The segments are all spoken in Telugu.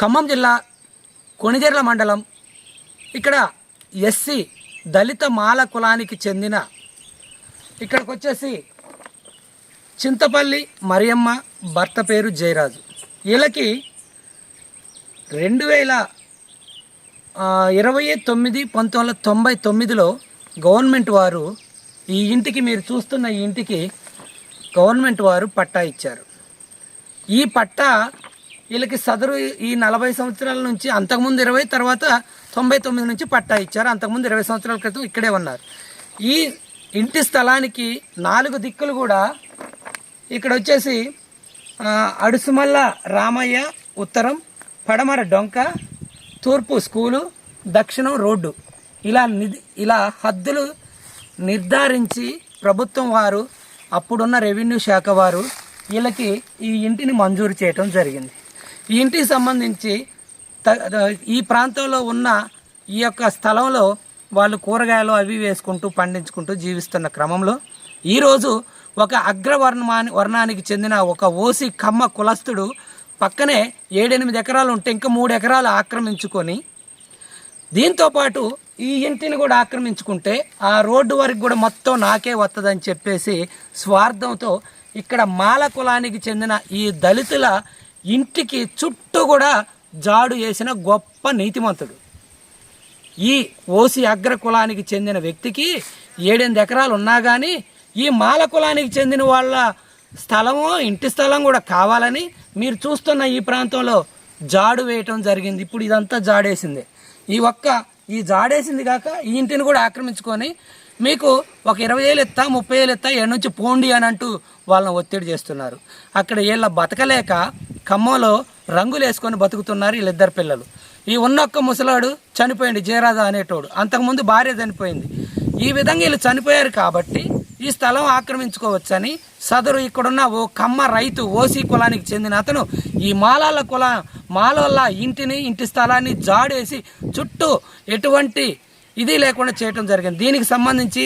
ఖమ్మం జిల్లా కొణిజర్ల మండలం. ఇక్కడ ఎస్సీ దళిత మాల కులానికి చెందిన ఇక్కడికి వచ్చేసి చింతపల్లి మరియమ్మ భర్త పేరు జయరాజు. వీళ్ళకి రెండు వేల ఇరవై తొమ్మిది పంతొమ్మిది వందల తొంభై తొమ్మిదిలో గవర్నమెంట్ వారు ఈ ఇంటికి మీరు చూస్తున్న ఈ ఇంటికి గవర్నమెంట్ వారు పట్టా ఇచ్చారు. ఈ పట్టా వీళ్ళకి సదరు ఈ నలభై సంవత్సరాల నుంచి అంతకుముందు ఇరవై తర్వాత తొంభై తొమ్మిది నుంచి పట్టా ఇచ్చారు. అంతకుముందు ఇరవై సంవత్సరాల క్రితం ఇక్కడే ఉన్నారు. ఈ ఇంటి స్థలానికి నాలుగు దిక్కులు కూడా ఇక్కడ వచ్చేసి అడుసుమల్ల రామయ్య ఉత్తరం పడమర డొంక తూర్పు స్కూలు దక్షిణం రోడ్డు. ఇలా నిధి ఇలా హద్దులు నిర్ధారించి ప్రభుత్వం వారు అప్పుడున్న రెవెన్యూ శాఖ వారు వీళ్ళకి ఈ ఇంటిని మంజూరు చేయటం జరిగింది. ఈ ఇంటికి సంబంధించి ఈ ప్రాంతంలో ఉన్న ఈ యొక్క స్థలంలో వాళ్ళు కూరగాయలు అవి వేసుకుంటూ పండించుకుంటూ జీవిస్తున్న క్రమంలో ఈరోజు ఒక అగ్రవర్ణమాని వర్ణానికి చెందిన ఒక ఓసి కమ్మ కులస్తుడు పక్కనే ఏడెనిమిది ఎకరాలు ఉంటే ఇంకా మూడు ఎకరాలు ఆక్రమించుకొని దీంతో పాటు ఈ ఇంటిని కూడా ఆక్రమించుకుంటే ఆ రోడ్డు వరకు కూడా మొత్తం నాకే వస్తుందని చెప్పేసి స్వార్థంతో ఇక్కడ మాల కులానికి చెందిన ఈ దళితుల ఇంటికి చుట్టూ కూడా జాడు వేసిన గొప్ప నీతిమంతుడు. ఈ ఓసి అగ్ర కులానికి చెందిన వ్యక్తికి ఏడెనిమిది ఎకరాలు ఉన్నా కానీ ఈ మాల కులానికి చెందిన వాళ్ళ స్థలము ఇంటి స్థలం కూడా కావాలని మీరు చూస్తున్న ఈ ప్రాంతంలో జాడు వేయటం జరిగింది. ఇప్పుడు ఇదంతా జాడేసింది. ఈ ఒక్క ఈ జాడేసింది కాక ఈ ఇంటిని కూడా ఆక్రమించుకొని మీకు ఒక ఇరవై ఏళ్ళు ఎత్తా ముప్పై ఏళ్ళు ఎత్తా ఏడు నుంచి పోండి అని అంటూ వాళ్ళని ఒత్తిడి చేస్తున్నారు. అక్కడ వీళ్ళ బతకలేక ఖమ్మంలో రంగులు వేసుకొని బతుకుతున్నారు వీళ్ళిద్దరు పిల్లలు. ఈ ఉన్నొక్క ముసలాడు చనిపోయింది జయరాజా అనేటోడు. అంతకుముందు భార్య చనిపోయింది. ఈ విధంగా వీళ్ళు చనిపోయారు కాబట్టి ఈ స్థలం ఆక్రమించుకోవచ్చని సదరు ఇక్కడున్న ఓ కమ్మ రైతు ఓసీ కులానికి చెందిన అతను ఈ మాలాల కుల మాలల ఇంటిని ఇంటి స్థలాన్ని జాడేసి చుట్టూ ఎటువంటి ఇది లేకుండా చేయడం జరిగింది. దీనికి సంబంధించి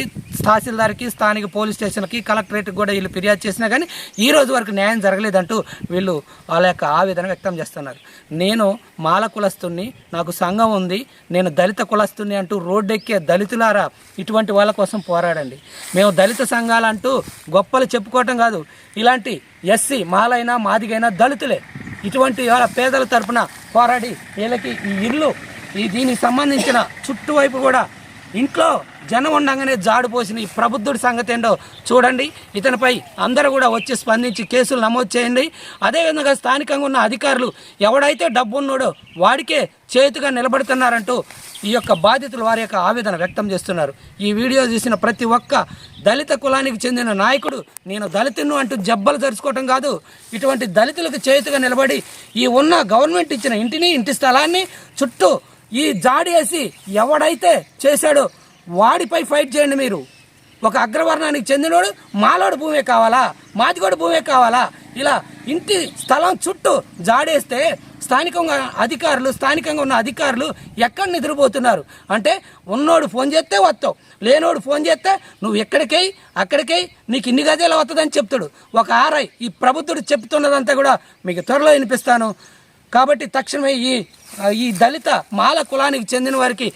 తహసీల్దార్కి స్థానిక పోలీస్ స్టేషన్కి కలెక్టరేట్కి కూడా వీళ్ళు ఫిర్యాదు చేసినా కానీ ఈ రోజు వరకు న్యాయం జరగలేదంటూ వీళ్ళు వాళ్ళ యొక్క ఆవేదన వ్యక్తం చేస్తున్నారు. నేను మాల కులస్తుని నాకు సంఘం ఉంది నేను దళిత కులస్తుని అంటూ రోడ్డెక్కే దళితులారా ఇటువంటి వాళ్ళ కోసం పోరాడండి. మేము దళిత సంఘాలంటూ గొప్పలు చెప్పుకోవటం కాదు. ఇలాంటి ఎస్సీ మాలైనా మాదిగైనా దళితులే. ఇటువంటి వాళ్ళ పేదల తరపున పోరాడి వీళ్ళకి ఈ ఇల్లు ఈ దీనికి సంబంధించిన చుట్టువైపు కూడా ఇంట్లో జనం ఉండగానే జాడు పోసిన ఈ ప్రబుద్ధుడి సంగతి ఏంటో చూడండి. ఇతనిపై అందరూ కూడా వచ్చి స్పందించి కేసులు నమోదు చేయండి. అదేవిధంగా స్థానికంగా ఉన్న అధికారులు ఎవడైతే డబ్బు ఉన్నాడో వాడికే చేతుగా నిలబడుతున్నారంటూ ఈ యొక్క బాధితులు వారి యొక్క ఆవేదన వ్యక్తం చేస్తున్నారు. ఈ వీడియో చూసిన ప్రతి ఒక్క దళిత కులానికి చెందిన నాయకుడు నేను దళితును అంటూ జబ్బలు జరుచుకోవటం కాదు. ఇటువంటి దళితులకు చేతుగా నిలబడి ఈ ఉన్న గవర్నమెంట్ ఇచ్చిన ఇంటిని ఇంటి స్థలాన్ని చుట్టూ ఈ జాడి వేసి ఎవడైతే చేశాడో వాడిపై ఫైట్ చేయండి మీరు. ఒక అగ్రవర్ణానికి చెందినోడు మాలోడు భూమే కావాలా? మాదిగోడు భూమే కావాలా? ఇలా ఇంటి స్థలం చుట్టూ జాడేస్తే స్థానికంగా అధికారులు స్థానికంగా ఉన్న అధికారులు ఎక్కడ నిద్రపోతున్నారు అంటే ఉన్నోడు ఫోన్ చేస్తే వస్తావు లేనోడు ఫోన్ చేస్తే నువ్వు ఎక్కడికై అక్కడికై నీకు ఇన్ని గజాలు వస్తుందని చెప్తాడు. ఒక ఆర్ఐ ఈ ప్రభుత్వుడు చెప్తున్నదంతా కూడా మీకు త్వరలో వినిపిస్తాను. కాబట్టి తక్షణమే ఈ ఈ దళిత మాల కులానికి చెందిన వారికి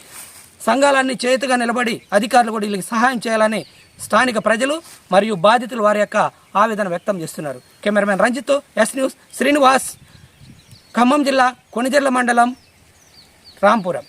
సంఘాలన్నీ చేతుగా నిలబడి అధికారులు కూడా వీళ్ళకి సహాయం చేయాలని స్థానిక ప్రజలు మరియు బాధితులు వారి యొక్క ఆవేదన వ్యక్తం చేస్తున్నారు. Cameraman Ranjith S news Srinivas Khammam జిల్లా కొనిజర్ల మండలం రాంపురం.